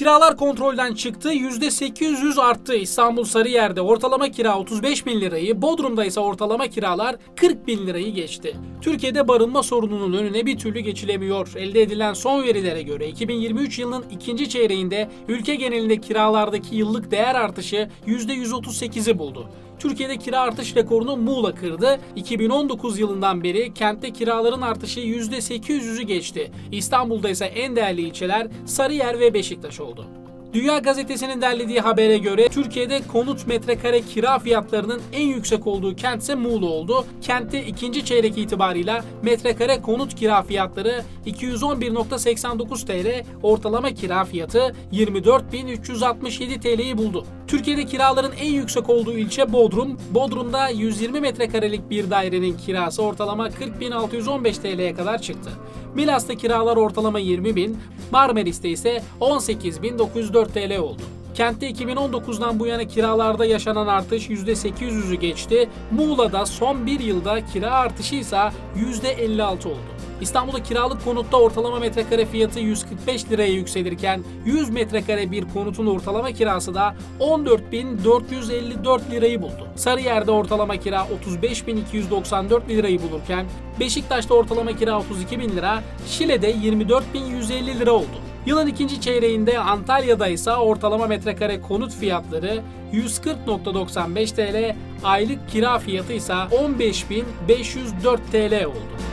Kiralar kontrolden çıktı, %800 arttı. İstanbul Sarıyer'de ortalama kira 35 bin lirayı, Bodrum'da ise ortalama kiralar 40 bin lirayı geçti. Türkiye'de barınma sorununun önüne bir türlü geçilemiyor. Elde edilen son verilere göre 2023 yılının ikinci çeyreğinde ülke genelinde kiralardaki yıllık değer artışı %138'i buldu. Türkiye'de kira artış rekorunu Muğla kırdı. 2019 yılından beri kentte kiraların artışı %800'ü geçti. İstanbul'da ise en değerli ilçeler Sarıyer ve Beşiktaş oldu. Dünya Gazetesi'nin derlediği habere göre Türkiye'de konut metrekare kira fiyatlarının en yüksek olduğu kent ise Muğla oldu. Kentte ikinci çeyrek itibarıyla metrekare konut kira fiyatları 211.89 TL, ortalama kira fiyatı 24.367 TL'yi buldu. Türkiye'de kiraların en yüksek olduğu ilçe Bodrum. Bodrum'da 120 metrekarelik bir dairenin kirası ortalama 40.615 TL'ye kadar çıktı. Milas'ta kiralar ortalama 20.000, Marmaris'te ise 18.904 TL oldu. Kentte 2019'dan bu yana kiralarda yaşanan artış %800'ü geçti. Muğla'da son bir yılda kira artışı ise %56 oldu. İstanbul'da kiralık konutta ortalama metrekare fiyatı 145 liraya yükselirken 100 metrekare bir konutun ortalama kirası da 14.454 lirayı buldu. Sarıyer'de ortalama kira 35.294 lirayı bulurken Beşiktaş'ta ortalama kira 32 bin lira, Şile'de 24.150 lira oldu. Yılın ikinci çeyreğinde Antalya'da ise ortalama metrekare konut fiyatları 140.95 TL, aylık kira fiyatı ise 15.504 TL oldu.